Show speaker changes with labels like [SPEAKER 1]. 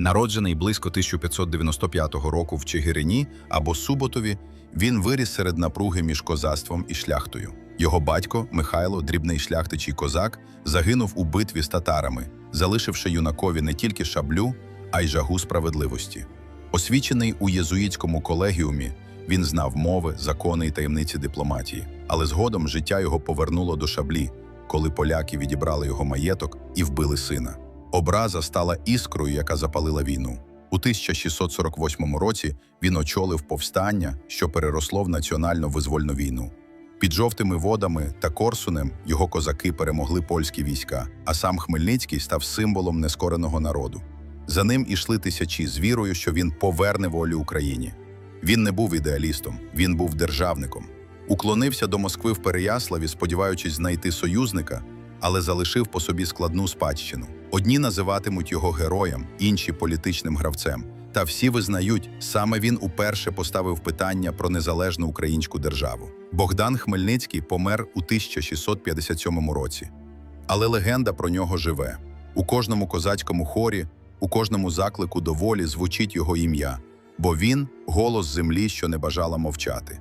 [SPEAKER 1] Народжений близько 1595 року в Чигирині або Суботові, він виріс серед напруги між козацтвом і шляхтою. Його батько Михайло, дрібний шляхтичий козак, загинув у битві з татарами, залишивши юнакові не тільки шаблю, а й жагу справедливості. Освічений у єзуїтському колегіумі, він знав мови, закони і таємниці дипломатії, але згодом життя його повернуло до шаблі, коли поляки відібрали його маєток і вбили сина. Образа стала іскрою, яка запалила війну. У 1648 році він очолив повстання, що переросло в національно визвольну війну. Під жовтими водами та Корсунем його козаки перемогли польські війська, а сам Хмельницький став символом нескореного народу. За ним ішли тисячі з вірою, що він поверне волю Україні. Він не був ідеалістом, він був державником. Уклонився до Москви в Переяславі, сподіваючись знайти союзника, але залишив по собі складну спадщину. Одні називатимуть його героєм, інші політичним гравцем. Та всі визнають, саме він уперше поставив питання про незалежну українську державу. Богдан Хмельницький помер у 1657 році. Але легенда про нього живе. У кожному козацькому хорі, у кожному заклику до волі звучить його ім'я, бо він голос землі, що не бажала мовчати.